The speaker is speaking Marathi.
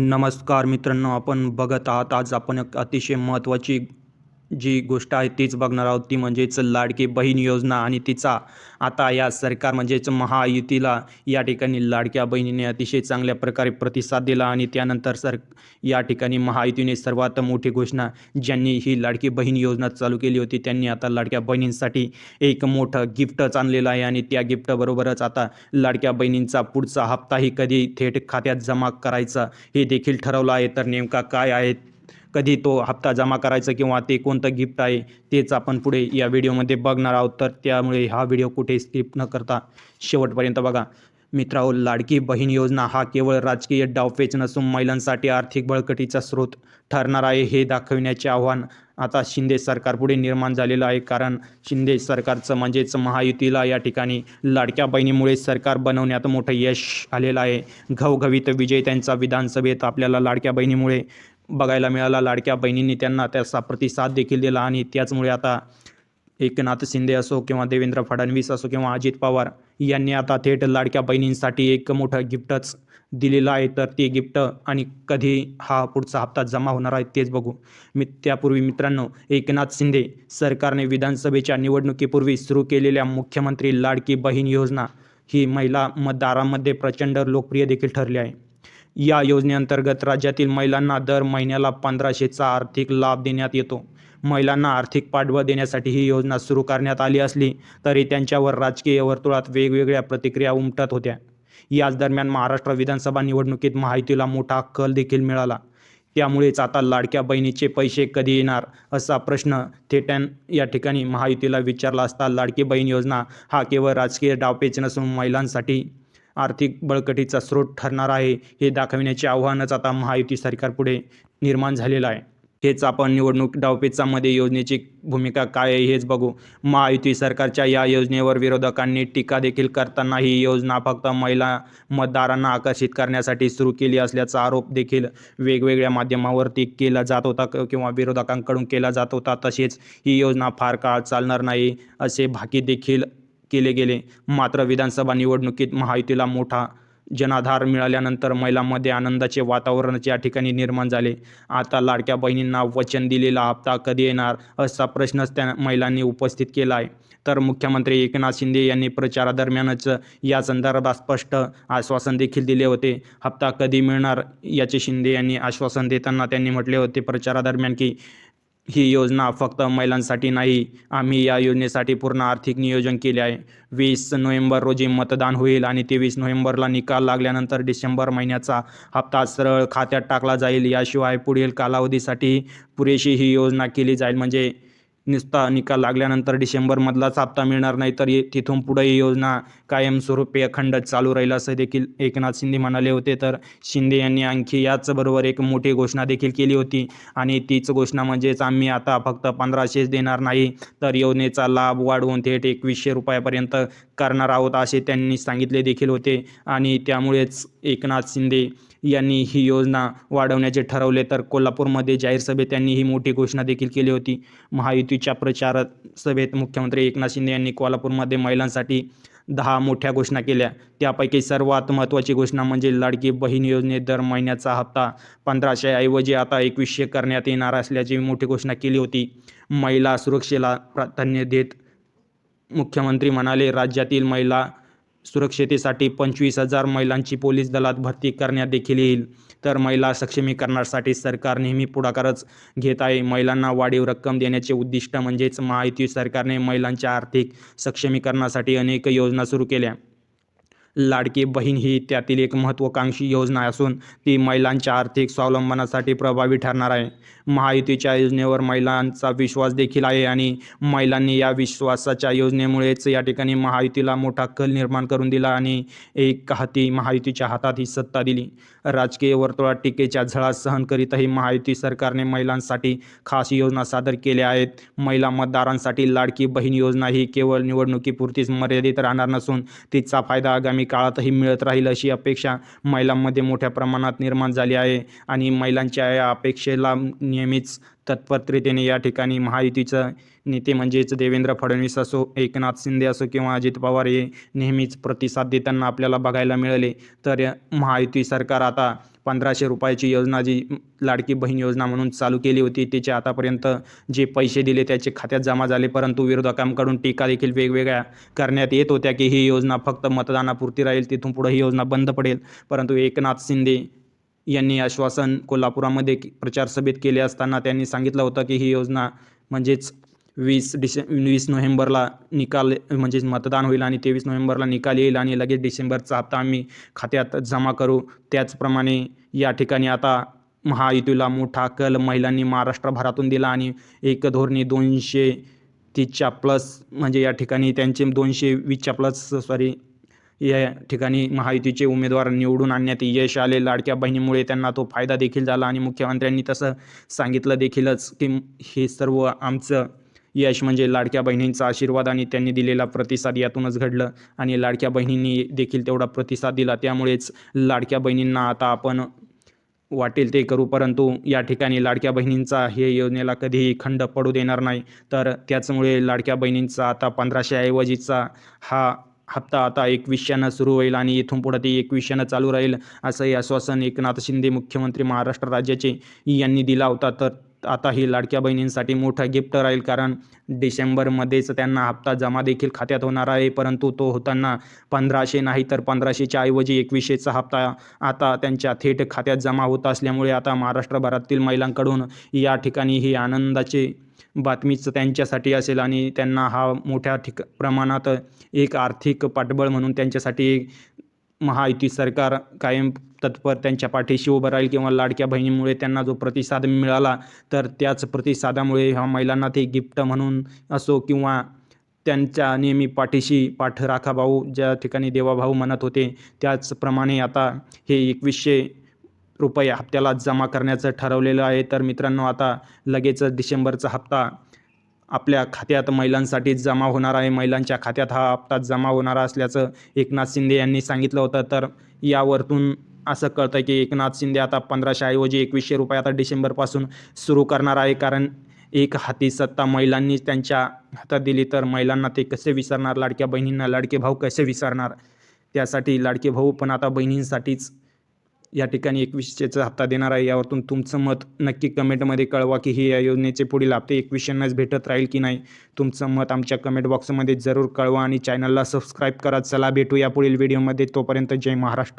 नमस्कार मित्रांनो आपण बघत आहात. आज आपण एक अतिशय महत्त्वाची जी गोष्ट आहे तीच बघणार आहोत ती म्हणजेच लाडकी बहीण योजना. आणि तिचा आता या सरकार म्हणजेच महायुतीला या ठिकाणी लाडक्या बहिणीने अतिशय चांगल्या प्रकारे प्रतिसाद दिला. आणि त्यानंतर सर या ठिकाणी महायुतीने सर्वात मोठी घोषणा ज्यांनी ही लाडकी बहीण योजना चालू केली होती त्यांनी आता लाडक्या बहिणींसाठी एक मोठं गिफ्टच आणलेलं आहे. आणि त्या गिफ्टबरोबरच आता लाडक्या बहिणींचा पुढचा हप्ताही कधी थेट खात्यात जमा करायचा हे देखील ठरवलं आहे. तर नेमका काय आहे कधी तो हप्ता जमा करायचा किंवा ते कोणतं गिफ्ट आहे तेच आपण पुढे या व्हिडिओमध्ये बघणार आहोत. तर त्यामुळे हा व्हिडिओ कुठे स्किप न करता शेवटपर्यंत बघा. मित्रांनो लाडकी बहीण योजना हा केवळ राजकीय डावपेच नसून महिलांसाठी आर्थिक बळकटीचा स्रोत ठरणार आहे हे दाखविण्याचे आव्हान आता शिंदे सरकारपुढे निर्माण झालेलं आहे. कारण शिंदे सरकारचं म्हणजेच महायुतीला या ठिकाणी लाडक्या बहिणीमुळे सरकार बनवण्यात मोठं यश आलेलं आहे. घवघवीत विजय त्यांचा विधानसभेत आपल्याला लाडक्या बहिणीमुळे बघायला मिळाला. लाडक्या बहिणींनी त्यांना त्याचा प्रतिसाद देखील दिला आणि त्याचमुळे आता एकनाथ शिंदे असो किंवा देवेंद्र फडणवीस असो किंवा अजित पवार यांनी आता थेट लाडक्या बहिणींसाठी एक मोठं गिफ्टच दिलेलं आहे. तर ते गिफ्ट आणि कधी हा पुढचा हप्ता जमा होणार आहे तेच बघू. मी त्यापूर्वी मित्रांनो एकनाथ शिंदे सरकारने विधानसभेच्या निवडणुकीपूर्वी सुरू केलेल्या मुख्यमंत्री लाडकी बहीण योजना ही महिला मतदारांमध्ये प्रचंड लोकप्रिय देखील ठरली आहे. या योजनेअंतर्गत राज्यातील महिलांना दर महिन्याला पंधराशेचा आर्थिक लाभ देण्यात येतो. महिलांना आर्थिक पाठबळ देण्यासाठी ही योजना सुरू करण्यात आली असली तरी त्यांच्यावर राजकीय वर्तुळात वेगवेगळ्या प्रतिक्रिया उमटत होत्या. याच दरम्यान महाराष्ट्र विधानसभा निवडणुकीत माहितीला मोठा कल देखील मिळाला. त्यामुळेच आता लाडक्या बहिणीचे पैसे कधी येणार असा प्रश्न थेटॅन या ठिकाणी महायुतीला विचारला असता लाडकी बहीण योजना हा केवळ राजकीय डावपेच नसून महिलांसाठी आर्थिक बळकटीचा स्रोत ठरणार आहे हे दाखविण्याचे आव्हानच आता महायुती सरकारपुढे निर्माण झालेलं आहे. हेच आपण निवडणूक डावपेचामध्ये योजनेची भूमिका काय आहे हेच बघू. महायुती सरकारच्या या योजनेवर विरोधकांनी टीका देखील करताना ही योजना फक्त महिला मतदारांना आकर्षित करण्यासाठी सुरू केली असल्याचा आरोप देखील वेगवेगळ्या माध्यमावरती केला जात होता किंवा विरोधकांकडून केला जात होता. तसेच ही योजना फार काळ चालणार नाही असे भाकी देखील केले गेले. मात्र विधानसभा निवडणुकीत महायुतीला मोठा जनाधार मिळाल्यानंतर महिलांमध्ये आनंदाचे वातावरण या ठिकाणी निर्माण झाले. आता लाडक्या बहिणींना वचन दिलेला हप्ता कधी येणार असा प्रश्नच त्या महिलांनी उपस्थित केला आहे तर मुख्यमंत्री एकनाथ शिंदे यांनी प्रचारादरम्यानच या संदर्भात स्पष्ट आश्वासन देखील दिले होते. हप्ता कधी मिळणार याचे शिंदे यांनी आश्वासन देताना त्यांनी म्हटले होते प्रचारादरम्यान की ही योजना फक्त महिलांसाठी नाही आम्ही या योजनेसाठी पूर्ण आर्थिक नियोजन केले आहे. वीस नोव्हेंबर रोजी मतदान होईल आणि तेवीस नोव्हेंबरला निकाल लागल्यानंतर डिसेंबर महिन्याचा हप्ता सरळ खात्यात टाकला जाईल. याशिवाय पुढील कालावधीसाठी पुरेशी ही योजना केली जाईल. म्हणजे नुसता निकाल लागल्यानंतर डिसेंबरमधलाच हप्ता मिळणार नाही तर तिथून पुढे ही योजना कायमस्वरूपी अखंड चालू राहील असं देखील एकनाथ शिंदे म्हणाले होते. तर शिंदे यांनी आणखी याचबरोबर एक मोठी घोषणा देखील केली होती. आणि तीच घोषणा म्हणजेच आम्ही आता फक्त पंधराशेच देणार नाही तर योजनेचा लाभ वाढवून थेट एकवीसशे रुपयापर्यंत करणार आहोत असे त्यांनी सांगितले देखील होते. आणि त्यामुळेच एकनाथ शिंदे यांनी ही योजना वाढवण्याचे ठरवले. तर कोल्हापूरमध्ये जाहीर सभेत त्यांनी ही मोठी घोषणा देखील केली होती. महायुतीच्या प्रचार सभेत मुख्यमंत्री एकनाथ शिंदे यांनी कोल्हापूरमध्ये महिलांसाठी दहा मोठ्या घोषणा केल्या. त्यापैकी सर्वात महत्त्वाची घोषणा म्हणजे लाडकी बहीण योजनेत दर महिन्याचा हप्ता पंधराशे ऐवजी आता एकवीसशे करण्यात येणार असल्याची मोठी घोषणा केली होती. महिला सुरक्षेला प्राधान्य देत मुख्यमंत्री म्हणाले राज्यातील महिला सुरक्षितेसाठी पंचवीस हजार महिलांची पोलीस दलात भरती करण्यात देखील येईल. तर महिला सक्षमीकरणासाठी सरकार नेहमी पुढाकारच घेत आहे. महिलांना वाढीव रक्कम देण्याचे उद्दिष्ट म्हणजेच महायुती सरकारने महिलांच्या आर्थिक सक्षमीकरणासाठी अनेक योजना सुरू केल्या. लाडकी बहीण ही त्यातील एक महत्त्वाकांक्षी योजना असून ती महिलांच्या आर्थिक स्वावलंबनासाठी प्रभावी ठरणार आहे. महायुतीच्या योजनेवर महिलांचा विश्वास देखील आहे आणि महिलांनी या विश्वासाच्या योजनेमुळेच या ठिकाणी महायुतीला मोठा कल निर्माण करून दिला आणि एक हाती महायुतीच्या हातात ही सत्ता दिली. राजकीय वर्तुळात टीकेच्या झळा सहन करीतही महायुती सरकारने महिलांसाठी खास योजना सादर केल्या आहेत. महिला मतदारांसाठी लाडकी बहीण योजना ही केवळ निवडणुकीपुरतीच मर्यादित राहणार नसून तिचा फायदा आगामी काळातही मिळत राहील अशी अपेक्षा महिलांमध्ये मोठ्या प्रमाणात निर्माण झाली आहे आणि महिलांच्या या अपेक्षेला नेहमीच तत्परतेने या ठिकाणी महायुतीचं नेते म्हणजेच देवेंद्र फडणवीस असो एकनाथ शिंदे असो किंवा अजित पवार हे नेहमीच प्रतिसाद देताना आपल्याला बघायला मिळाले. तर महायुती सरकार आता पंधराशे रुपयाची योजना जी लाडकी बहीण योजना म्हणून चालू केली होती त्याचे आतापर्यंत जे पैसे दिले त्याचे खात्यात जमा झाले परंतु विरोधकांकडून टीका देखील वेगवेगळ्या करण्यात येत होत्या की ही योजना फक्त मतदानापुरती राहील तिथून पुढे ही योजना बंद पडेल. परंतु एकनाथ शिंदे यांनी आश्वासन कोल्हापुरामध्ये प्रचार सभेत केले असताना त्यांनी सांगितलं होतं की ही योजना म्हणजेच वीस डिसे वीस नोव्हेंबरला निकाल म्हणजेच मतदान होईल आणि तेवीस नोव्हेंबरला निकाल येईल आणि लगेच डिसेंबरचा हप्ता आम्ही खात्यात जमा करू. त्याचप्रमाणे या ठिकाणी आता महायुतीला मोठा कल महिलांनी महाराष्ट्रभरातून दिला आणि एक धोरणी दोनशे तीसच्या प्लस म्हणजे या ठिकाणी त्यांचे दोनशे वीसच्या प्लस सॉरी या ठिकाणी महायुतीचे उमेदवार निवडून आणण्यात यश आले. लाडक्या बहिणीमुळे त्यांना तो फायदा देखील झाला आणि मुख्यमंत्र्यांनी तसं सांगितलं देखीलच की हे सर्व आमचं यश म्हणजे लाडक्या बहिणींचा आशीर्वाद आणि त्यांनी दिलेला प्रतिसाद यातूनच घडलं आणि लाडक्या बहिणींनी देखील तेवढा प्रतिसाद दिला. त्यामुळेच लाडक्या बहिणींना आता आपण वाटेल ते करू परंतु या ठिकाणी लाडक्या बहिणींचा हे योजनेला कधीही खंड पडू देणार नाही. तर त्याचमुळे लाडक्या बहिणींचा आता पंधराशे ऐवजीचा हा हप्ता आता एकवीसशेनं सुरू होईल आणि इथून पुढं ते एकवीसशेनं चालू राहील असंही आश्वासन एकनाथ शिंदे मुख्यमंत्री महाराष्ट्र राज्याचे यांनी दिला होता. तर आता ही लाडक्या बहिणींसाठी मोठं गिफ्ट राहील कारण डिसेंबरमध्येच त्यांना हप्ता जमा देखील खात्यात होणार आहे. परंतु तो होताना पंधराशे नाही तर पंधराशेच्या ऐवजी एकवीसशेचा हप्ता आता त्यांच्या थेट खात्यात जमा होत असल्यामुळे आता महाराष्ट्रभरातील महिलांकडून या ठिकाणी ही आनंदाची बातमीच त्यांच्यासाठी असेल आणि त्यांना हा मोठ्या ठिक प्रमाणात एक आर्थिक पाठबळ म्हणून त्यांच्यासाठी एक महायुती सरकार कायम तत्पर त्यांच्या पाठीशी उभं राहील किंवा लाडक्या बहिणीमुळे त्यांना जो प्रतिसाद मिळाला तर त्याच प्रतिसादामुळे ह्या महिलांना ते गिफ्ट म्हणून असो किंवा त्यांच्या नेहमी पाठीशी पाठ राखा भाऊ ज्या ठिकाणी देवाभाऊ म्हणत होते त्याचप्रमाणे आता हे एकवीसशे रुपये हप्त्याला जमा करण्याचं ठरवलेलं आहे. तर मित्रांनो आता लगेचच डिसेंबरचा हप्ता आपल्या खात्यात महिलांसाठी जमा होणार आहे. महिलांच्या खात्यात हा हप्ता जमा होणारा असल्याचं एकनाथ शिंदे यांनी सांगितलं होतं. तर यावरतून असं कळतं की एकनाथ शिंदे आता पंधराशेऐवजी एकवीसशे रुपये आता डिसेंबरपासून सुरू करणार आहे. कारण एक हाती सत्ता महिलांनीच त्यांच्या हातात दिली तर महिलांना ते कसे विसरणार? लाडक्या बहिणींना लाडके भाऊ कसे विसरणार? त्यासाठी लाडके भाऊ पण आता बहिणींसाठीच या ठिकाणी एकवीसशेचा हप्ता देणार आहे. यावरतून तुमचं मत नक्की कमेंटमध्ये कळवा की हे या योजनेचे पुढील हप्ते एकवीसशेंनाच भेटत राहील की नाही? तुमचं मत आमच्या कमेंट बॉक्समध्ये जरूर कळवा आणि चॅनलला सबस्क्राईब करा. चला भेटू या पुढील व्हिडिओमध्ये. तोपर्यंत जय महाराष्ट्र.